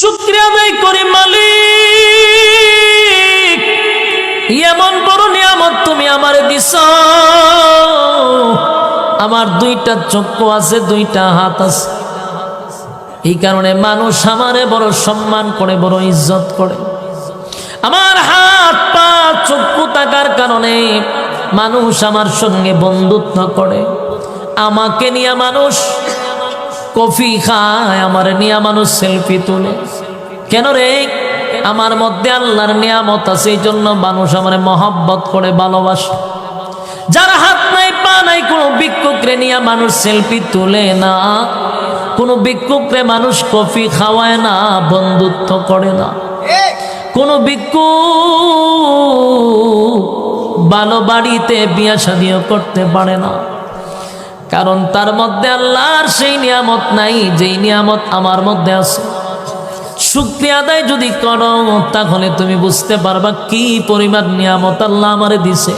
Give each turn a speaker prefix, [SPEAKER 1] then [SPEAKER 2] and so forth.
[SPEAKER 1] শুক্রিয়া আদায় করি, মালিক। এমন বড় নিয়ামত তুমি আমারে দিছ। আমার দুইটা চক্ষু আছে, দুইটা হাত আছে। এই কারণে মানুষ আমারে বড় সম্মান করে, বড় ইজ্জত করে। আমার হাত, পা, চক্ষু থাকার কারণে মানুষ আমার সঙ্গে বন্ধুত্ব করে। আমাকে নিয়ে মানুষ কফি খায়, আমার নিয়া মানুষ সেলফি তোলে। কেন রে? আমার মধ্যে আল্লাহর নিয়ামত আছে, এই জন্য মানুষ আমার মহাব্বত করে, ভালোবাসে। যার হাত নাই, পা নাই, কোনো ভিক্ষুকরে নিয়ে মানুষ সেলফি তোলে না। কোনো ভিক্ষুকরে মানুষ কফি খাওয়ায় না, বন্ধুত্ব করে না। কোনো ভিক্ষু ভালো বাড়িতে বিয়া শাদিও করতে পারে না। কারণ তার মধ্যে আল্লাহর সেই নিয়ামত নাই, যেই নিয়ামত আমার মধ্যে আছে। শুক্রিয়া আদায় যদি করো, তাহলে তুমি বুঝতে পারবা কি পরিমাণ নিয়ামত আল্লাহ আমারে দিছে।